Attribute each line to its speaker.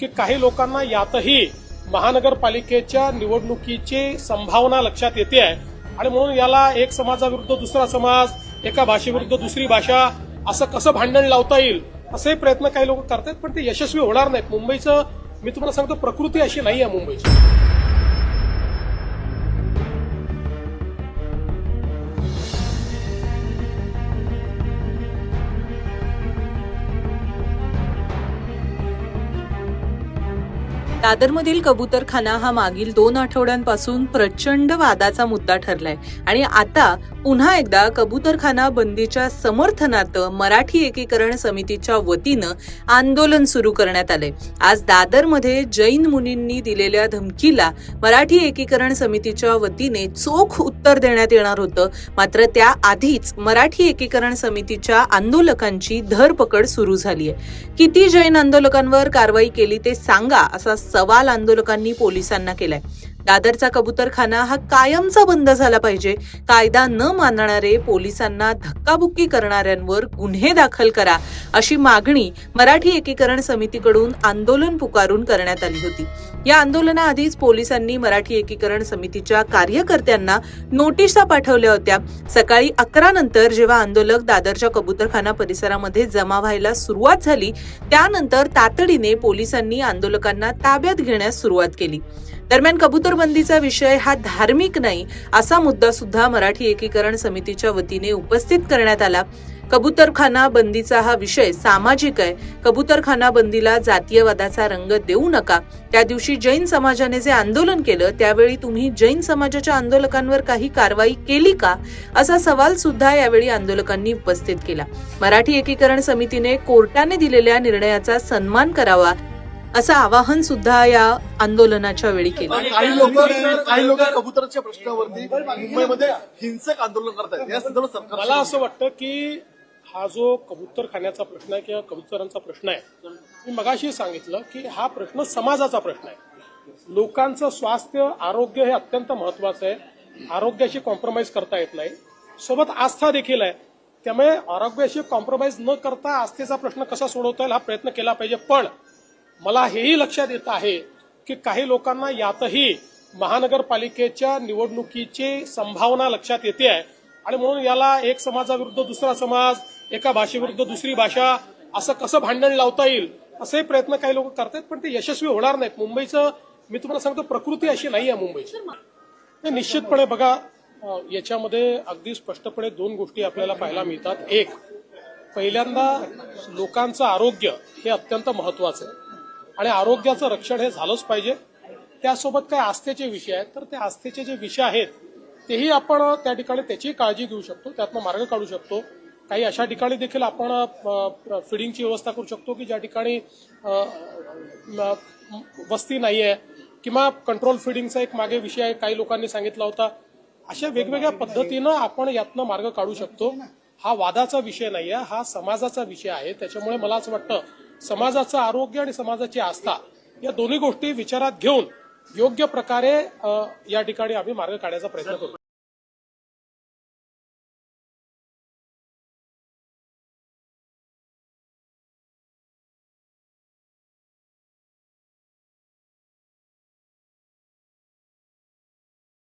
Speaker 1: की काही लोकांना यातही महानगरपालिकेच्या निवडणुकीची संभावना लक्षात येते आहे. आणि म्हणून याला एक समाजाविरुद्ध दुसरा समाज एका भाषेविरुद्ध दुसरी भाषा असं कसं भांडण लावता येईल असे प्रयत्न काही लोक करतात पण ते यशस्वी होणार नाहीत. मुंबईचं मी तुम्हाला सांगतो प्रकृती अशी नाही आहे मुंबईची.
Speaker 2: दादरमधील कबूतरखाना हा मागील दोन आठवड्यांपासून प्रचंड वादाचा मुद्दा ठरलाय. आणि आता पुन्हा एकदा कबूतरखाना बंदीच्या समर्थनार्थ मराठी एकीकरण समितीच्या वतीनं आंदोलन सुरू करण्यात आलंय. आज दादरमध्ये जैन मुनींनी दिलेल्या धमकीला मराठी एकीकरण समितीच्या वतीने चोख उत्तर देण्यात येणार होतं. मात्र त्या आधीच मराठी एकीकरण समितीच्या आंदोलकांची धरपकड सुरू झाली आहे किती जैन आंदोलकांवर कारवाई केली ते सांगा असा सवाल आंदोलकांनी पोलिसांना केलाय. दादरचा कबूतरखाना हा कायमचा बंद झाला पाहिजे. कायदा न मानणारे पोलिसांना धक्काबुक्की करणाऱ्यांवर गुन्हे दाखल करा अशी मागणी मराठी एकीकरण समितीकडून आंदोलन पुकारून करण्यात आली होती. या आंदोलनाआधीच पोलिसांनी मराठी एकीकरण समितीच्या कार्यकर्त्यांना नोटिसा पाठवल्या होत्या. सकाळी अकरा नंतर जेव्हा आंदोलक दादरच्या कबूतरखाना परिसरामध्ये जमा व्हायला सुरुवात झाली त्यानंतर तातडीने पोलिसांनी आंदोलकांना ताब्यात घेण्यास सुरुवात केली. दरम्यान कबूतरबंदीचा विषय हा धार्मिक नाही असा मुद्दा सुद्धा मराठी एकीकरण समितीच्या वतीने उपस्थित करण्यात आला. कबूतरखाना बंदीचा हा विषय सामाजिक आहे. कबूतरखाना बंदीला जातीयवादाचा रंग देऊ नका. त्या दिवशी जैन समाजाने जे आंदोलन केलं त्यावेळी तुम्ही जैन समाजाच्या आंदोलकांवर काही कारवाई केली का? असा सवाल सुद्धा यावेळी आंदोलकांनी उपस्थित केला. मराठी एकीकरण समितीने कोर्टाने दिलेल्या निर्णयाचा सन्मान करावा. असं आवाहन सुद्धा या आंदोलनाच्या वेळी केलं.
Speaker 3: काही लोक काही लोक कबुतराच्या प्रश्नावरती मुंबईमध्ये हिंसक आंदोलन करतात या संदर्भात सरकार
Speaker 1: मला असं वाटतं की हा जो कबूतरखान्याचा प्रश्न आहे किंवा कबुतरांचा प्रश्न आहे मी मगाशी सांगितलं की हा प्रश्न समाजाचा प्रश्न आहे. लोकांचं स्वास्थ्य आरोग्य हे अत्यंत महत्वाचं आहे. आरोग्याशी कॉम्प्रोमाइज करता येत नाही. सोबत आस्था देखील आहे. त्यामुळे आरोग्याशी कॉम्प्रोमाइज न करता आस्थेचा प्रश्न कसा सोडवता येईल हा प्रयत्न केला पाहिजे. पण मला हेही लक्षात येत आहे की काही लोकांना यातही महानगरपालिकेच्या निवडणुकीची संभावना लक्षात येते आहे. आणि म्हणून याला एक समाजाविरुद्ध दुसरा समाज एका भाषेविरुद्ध दुसरी भाषा असं कसं भांडण लावता येईल असे प्रयत्न काही लोक करतात पण ते यशस्वी होणार नाहीत. मुंबईचं मी तुम्हाला सांगतो प्रकृती अशी नाही आहे मुंबईची निश्चितपणे बघा याच्यामध्ये अगदी स्पष्टपणे दोन गोष्टी आपल्याला पाहायला मिळतात. एक पहिल्यांदा लोकांचं आरोग्य हे अत्यंत महत्वाचं आहे. आणि आरोग्याचं रक्षण हे झालंच पाहिजे. त्यासोबत काही आस्थेचे विषय आहेत तर ते आस्थेचे जे विषय आहेत तेही आपण त्या ठिकाणी त्याची काळजी घेऊ शकतो त्यातनं मार्ग काढू शकतो. काही अशा ठिकाणी देखील आपण फिडिंगची व्यवस्था करू शकतो की ज्या ठिकाणी वस्ती नाही आहे किंवा कंट्रोल फिडिंगचा एक मागे विषय आहे काही लोकांनी सांगितला होता. अशा वेगवेगळ्या पद्धतीनं आपण यातनं मार्ग काढू शकतो. हा वादाचा विषय नाही आहे हा समाजाचा विषय आहे. त्याच्यामुळे मला असं वाटतं समाजाचं आरोग्य आणि समाजाची आस्था या दोन्ही गोष्टी विचारात घेऊन योग्य प्रकारे या ठिकाणी आम्ही मार्ग काढायचा प्रयत्न करू.